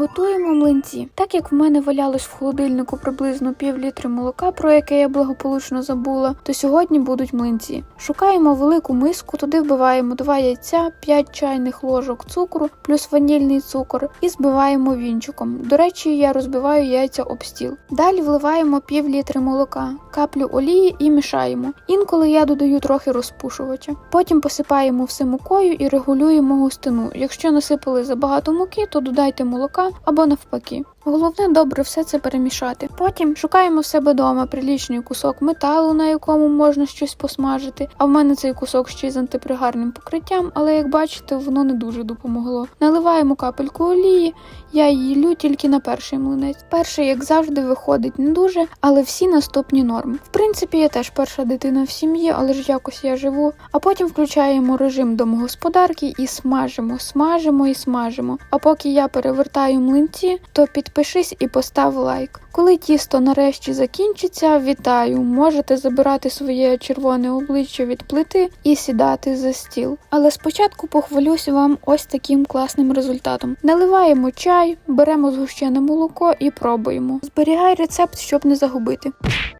Готуємо млинці. Так як в мене валялось в холодильнику приблизно пів літри молока, про яке я благополучно забула, то сьогодні будуть млинці. Шукаємо велику миску, туди вбиваємо 2 яйця, 5 чайних ложок цукру, плюс ванільний цукор і збиваємо вінчиком. До речі, я розбиваю яйця об стіл. Далі вливаємо пів літри молока, каплю олії і мішаємо. Інколи я додаю трохи розпушувача. Потім посипаємо все мукою і регулюємо густину. Якщо насипали забагато муки, то додайте молока або навпаки. Головне добре все це перемішати. Потім шукаємо в себе вдома прилічний кусок металу, на якому можна щось посмажити. А в мене цей кусок ще й з антипригарним покриттям, але як бачите, воно не дуже допомогло. Наливаємо капельку олії, я її лю тільки на перший млинець. Перший, як завжди, виходить не дуже, але всі наступні норми. В принципі, я теж перша дитина в сім'ї, але ж якось я живу. А потім включаємо режим домогосподарки і смажимо, смажимо і смажимо. А поки я перевертаю млинці, то підпишись і постав лайк. Коли тісто нарешті закінчиться, вітаю! Можете забирати своє червоне обличчя від плити і сідати за стіл. Але спочатку похвалюся вам ось таким класним результатом. Наливаємо чай, беремо згущене молоко і пробуємо. Зберігай рецепт, щоб не загубити.